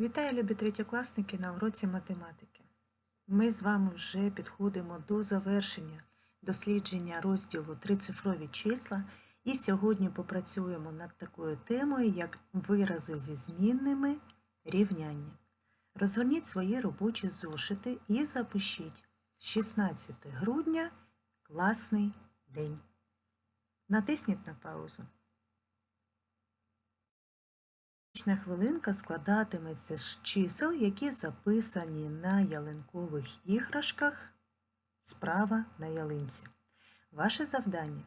Вітаю, любі третьокласники на уроці математики. Ми з вами вже підходимо до завершення дослідження розділу Трицифрові числа, і сьогодні попрацюємо над такою темою, як вирази зі змінними рівняння. Розгорніть свої робочі зошити і запишіть 16 грудня класний день. Натисніть на паузу. Річна хвилинка складатиметься з чисел, які записані на ялинкових іграшках справа на ялинці. Ваше завдання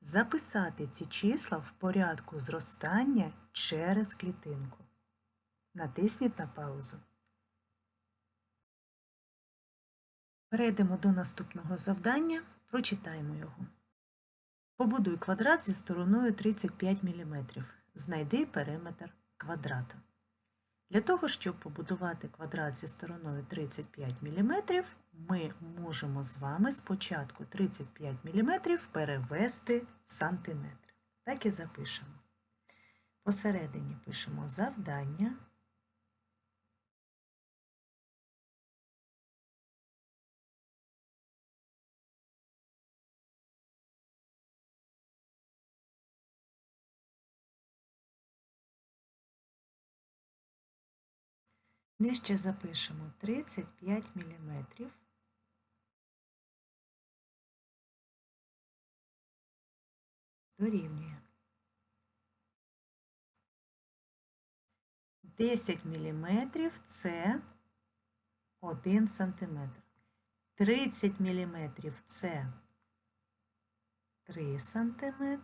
записати ці числа в порядку зростання через клітинку. Натисніть на паузу. Перейдемо до наступного завдання. Прочитаємо його. Побудуй квадрат зі стороною 35 мм. Знайди периметр квадрата. Для того, щоб побудувати квадрат зі стороною 35 мм, ми можемо з вами спочатку 35 мм перевести в сантиметр. Так і запишемо. Посередині пишемо завдання. Нижче запишемо 35 мм. Дорівнює. 10 мм це 1 см. 30 мм це 3 см.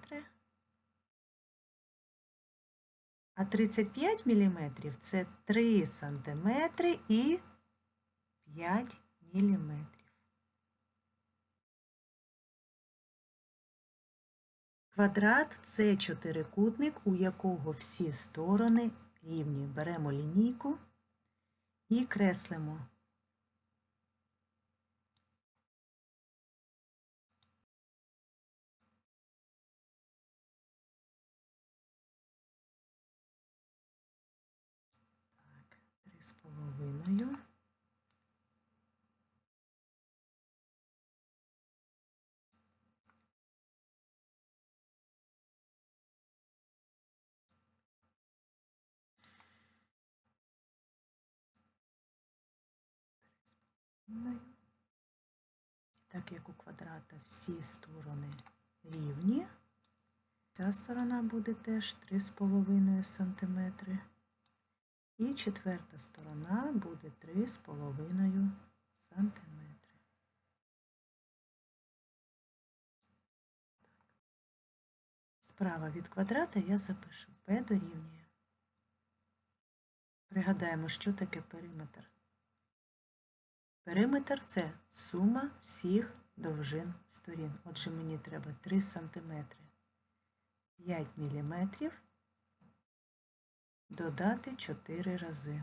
А 35 мм це 3 см і 5 мм. Квадрат це чотирикутник, у якого всі сторони рівні. Беремо лінійку і креслимо. Так як у квадрата всі сторони рівні, ця сторона буде теж 3,5 см. І четверта сторона буде 3,5 см. Справа від квадрата я запишу P дорівнює. Пригадаємо, що таке периметр. Периметр це сума всіх довжин сторін. Отже, мені треба 3 см, 5 мм додати 4 рази.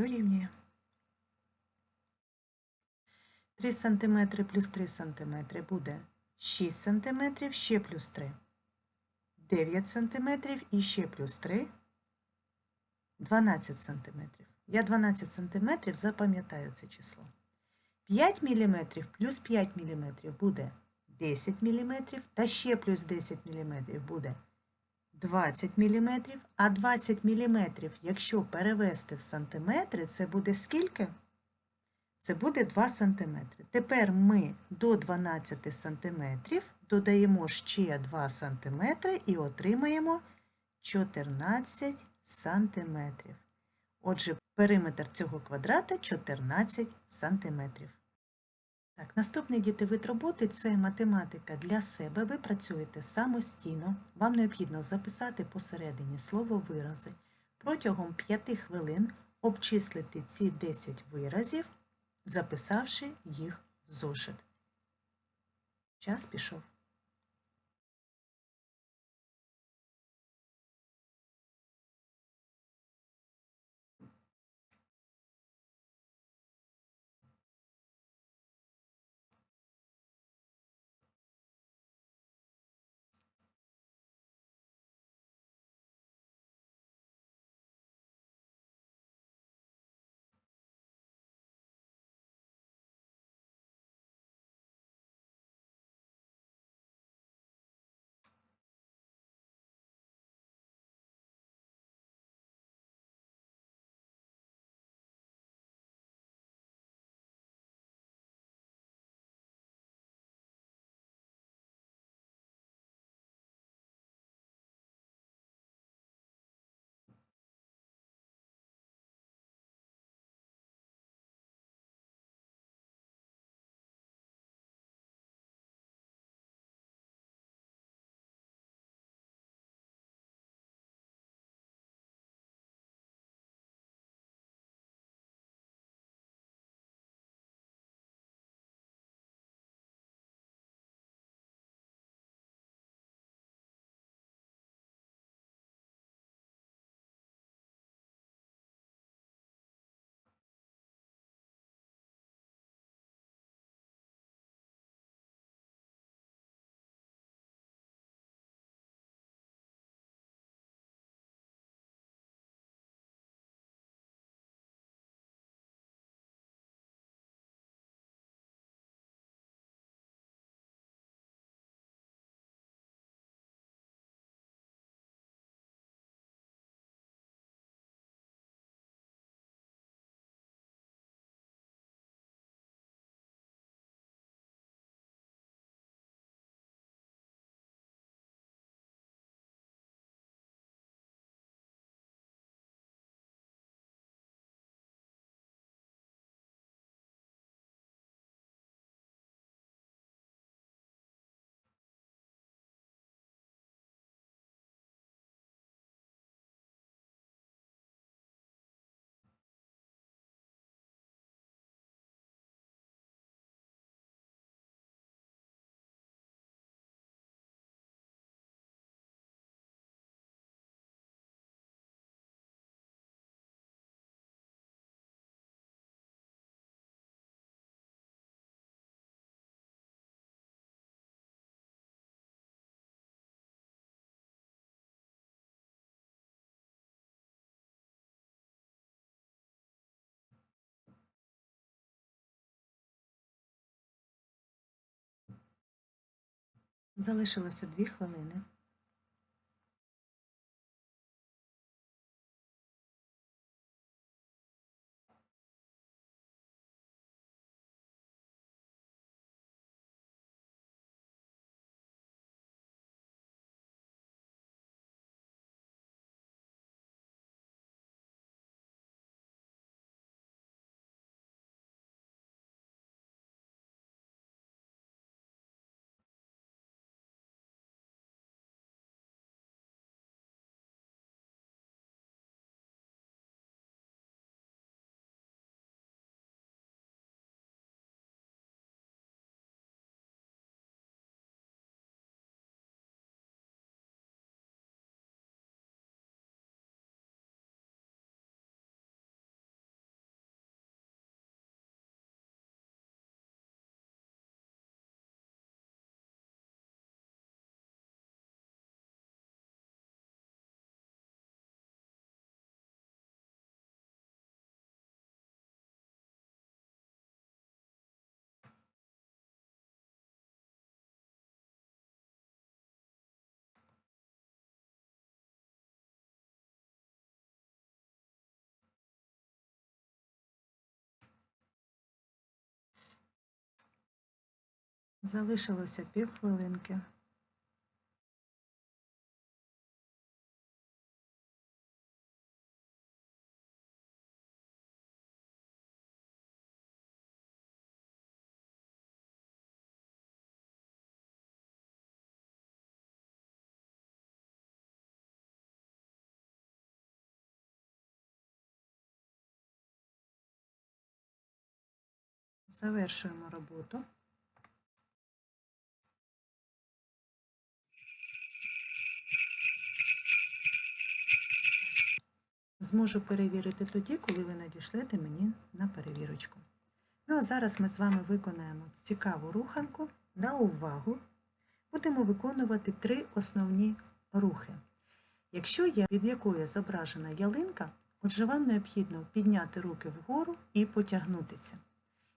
Дорівнює. 3 см плюс 3 см буде 6 см, ще плюс 3. 9 см і ще плюс 3 12 см. Я 12 см запам'ятаю це число. 5 мм плюс 5 мм буде 10 мм, та ще плюс 10 мм буде 20 мм, а 20 мм, якщо перевести в сантиметри, це буде скільки? Це буде 2 см. Тепер ми до 12 см додаємо ще 2 см і отримаємо 14 см. Отже, периметр цього квадрата 14 см. Так, Наступний дітей роботи це математика для себе. Ви працюєте самостійно. Вам необхідно записати посередині слово вирази, Протягом 5 хвилин обчислити ці 10 виразів, записавши їх в зошит. Час пішов. Залишилося 2 хвилини. Залишилося півхвилинки. Завершуємо роботу. Зможу перевірити тоді, коли ви надішлете мені на перевірочку. Ну а зараз ми з вами виконаємо цікаву руханку на увагу. Будемо виконувати три основні рухи. Якщо є під якою зображена ялинка, отже вам необхідно підняти руки вгору і потягнутися.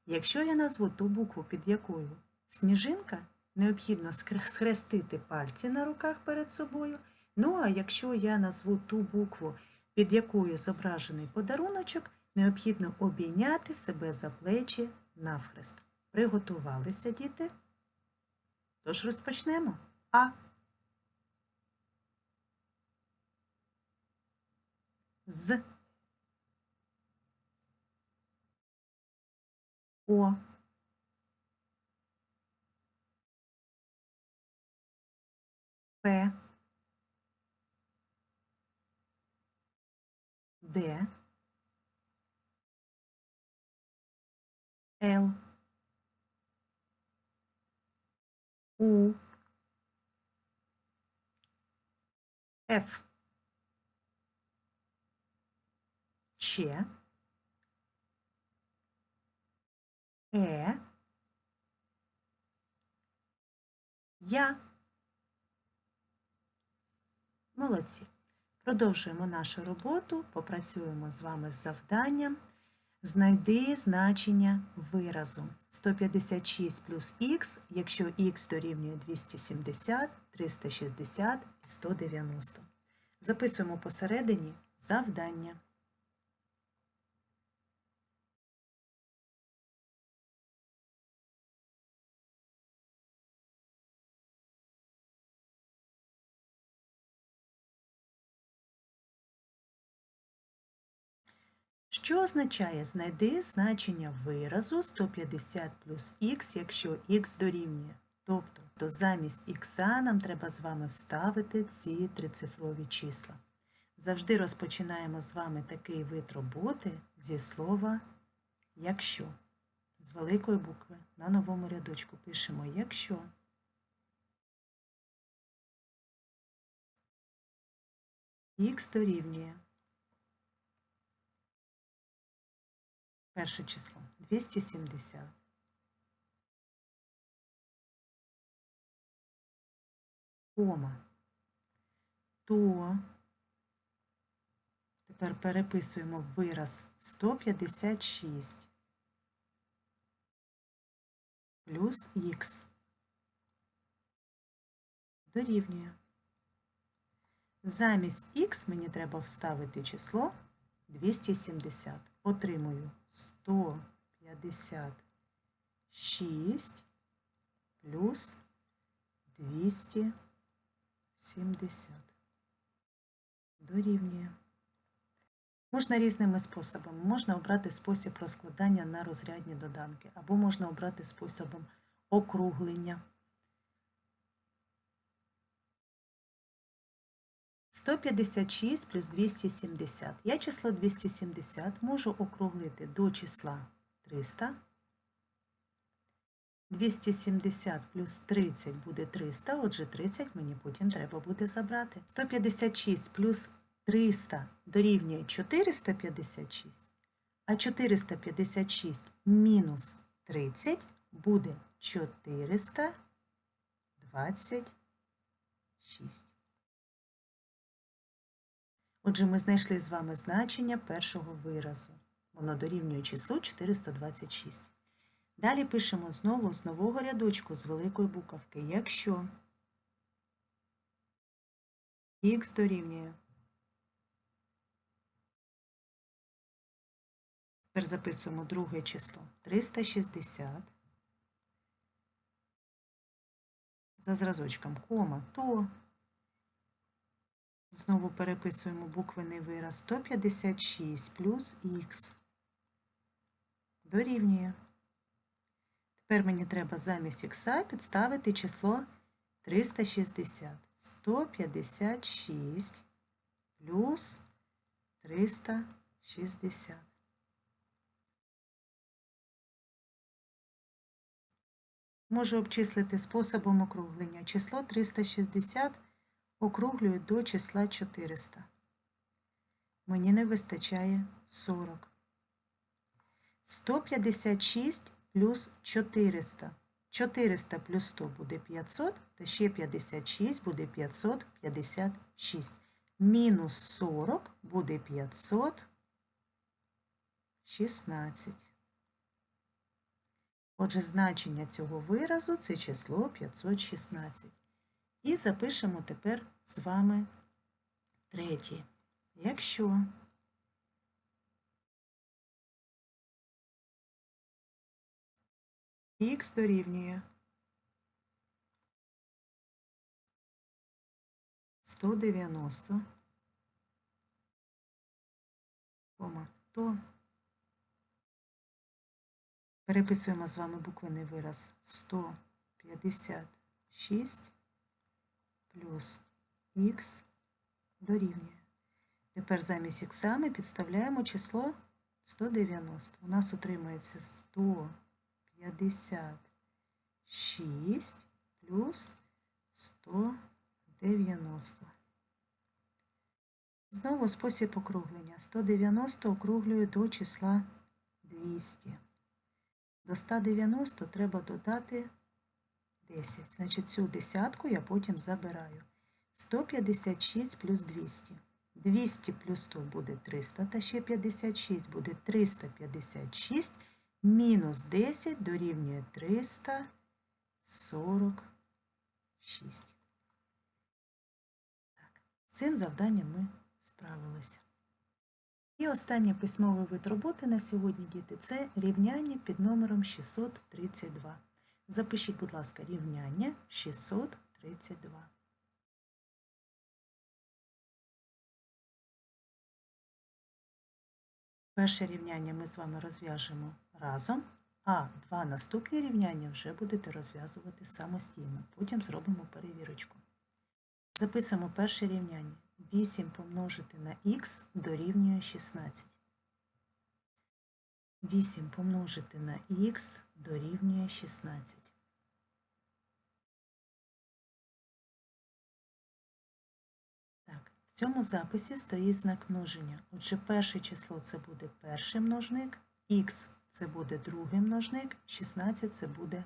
Якщо я назву ту букву, під якою сніжинка, необхідно схрестити пальці на руках перед собою. Ну а якщо я назву ту букву, під якою зображений подаруночок, необхідно обійняти себе за плечі навхрест. Приготувалися, діти? Тож розпочнемо. А. З. О. П. Д. Л. У. Ф. Ч. Е. Я. Молодці. Продовжуємо нашу роботу, попрацюємо з вами з завданням. Знайди значення виразу 156 плюс х, якщо х дорівнює 270, 360 і 190. Записуємо посередині завдання. Що означає знайди значення виразу 150 плюс х, якщо х дорівнює. Тобто, то замість х нам треба з вами вставити ці трицифрові числа. Завжди розпочинаємо з вами такий вид роботи зі слова якщо. З великої букви на новому рядочку пишемо якщо. Х дорівнює. Перше число 270. Кома. То. Тепер переписуємо вираз 156 плюс х дорівнює. Замість х мені треба вставити число 270. Отримую 156 плюс 270. Дорівнює. Можна різними способами. Можна обрати спосіб розкладання на розрядні доданки, або можна обрати способом округлення. 156 плюс 270. Я число 270 можу округлити до числа 300. 270 плюс 30 буде 300, отже 30 мені потім треба буде забрати. 156 плюс 300 дорівнює 456, а 456 мінус 30 буде 426. Отже, ми знайшли з вами значення першого виразу. Воно дорівнює числу 426. Далі пишемо знову з нового рядочку з великої буковки. Якщо х дорівнює. Тепер записуємо друге число 360. За зразочком кома, то Знову переписуємо буквений вираз 156 плюс х дорівнює. Тепер мені треба замість х підставити число 360. 156 плюс 360. Можу обчислити способом округлення. Число 360 округлюю до числа 400. Мені не вистачає 40. 156 плюс 400. 400 плюс 100 буде 500, та ще 56 буде 556. Мінус 40 буде 516. Отже, значення цього виразу це число 516. І запишемо тепер з вами третє. Якщо х дорівнює 190, кома, то переписуємо з вами буквений вираз 156 плюс х дорівнює. Тепер замість х ми підставляємо число 190. У нас отримається 156 плюс 190. Знову спосіб округлення. 190 округлюю до числа 200. До 190 треба додати 10. Значить, цю десятку я потім забираю. 156 плюс 200. 200 плюс 100 буде 300, та ще 56 буде 356, мінус 10 дорівнює 346. Так, цим завданням ми справилися. І останній письмовий вид роботи на сьогодні, діти, це рівняння під номером 632. Запишіть, будь ласка, рівняння 632. Перше рівняння ми з вами розв'яжемо разом, а два наступні рівняння вже будете розв'язувати самостійно. Потім зробимо перевірочку. Записуємо перше рівняння. 8 помножити на х дорівнює 16. 8 помножити на х дорівнює 16. В цьому записі стоїть знак множення. Отже, перше число це буде перший множник, х це буде другий множник, 16 це буде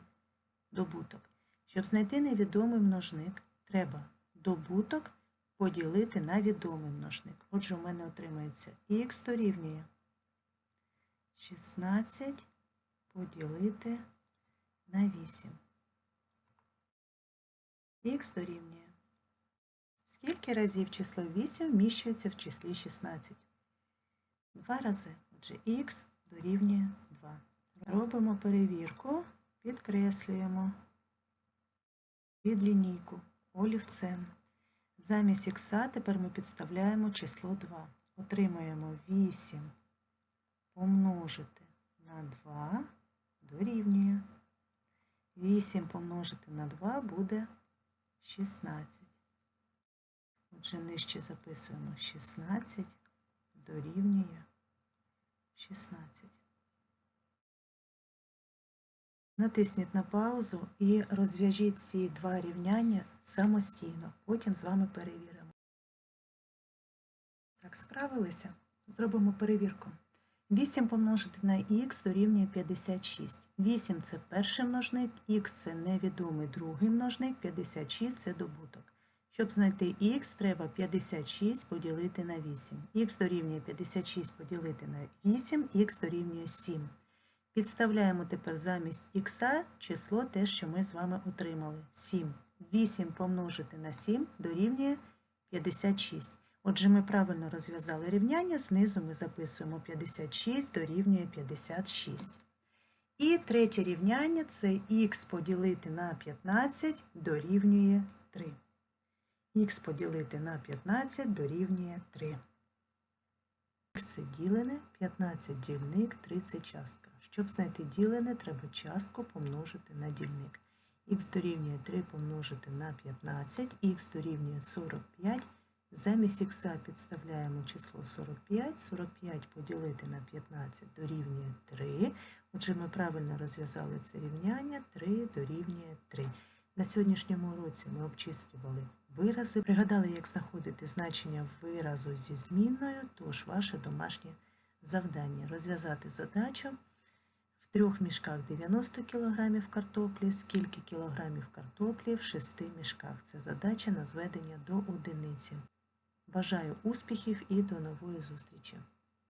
добуток. Щоб знайти невідомий множник, треба добуток поділити на відомий множник. Отже, у мене отримається х дорівнює 16 поділити на 8. Х дорівнює. Скільки разів число 8 вміщується в числі 16? Два рази. Отже, х дорівнює 2. Робимо перевірку, підкреслюємо під лінійку олівцем. Замість х тепер ми підставляємо число 2. Отримуємо 8 помножити на 2 дорівнює. 8 помножити на 2 буде 16. Отже, нижче записуємо 16 дорівнює 16. Натисніть на паузу і розв'яжіть ці два рівняння самостійно. Потім з вами перевіримо. Так, справилися? Зробимо перевірку. 8 помножити на х дорівнює 56. 8 це перший множник, х це невідомий другий множник, 56 це добуток. Щоб знайти х, треба 56 поділити на 8. х дорівнює 56 поділити на 8, х дорівнює 7. Підставляємо тепер замість х число те, що ми з вами отримали. 7. 8 помножити на 7 дорівнює 56. Отже, ми правильно розв'язали рівняння, знизу ми записуємо 56 дорівнює 56. І третє рівняння це х поділити на 15 дорівнює 3. Х поділити на 15 дорівнює 3. Це ділене 15 дільник 30 частка. Щоб знайти ділене, треба частку помножити на дільник. х дорівнює 3 помножити на 15, х дорівнює 45, Замість х підставляємо число 45. 45 поділити на 15 дорівнює 3. Отже, ми правильно розв'язали це рівняння. 3 дорівнює 3. На сьогоднішньому уроці ми обчислювали вирази, пригадали, як знаходити значення виразу зі змінною, тож ваше домашнє завдання розв'язати задачу. В трьох мішках 90 кг картоплі, скільки кілограмів картоплі в шести мішках. Це задача на зведення до одиниці. Бажаю успіхів і до нової зустрічі!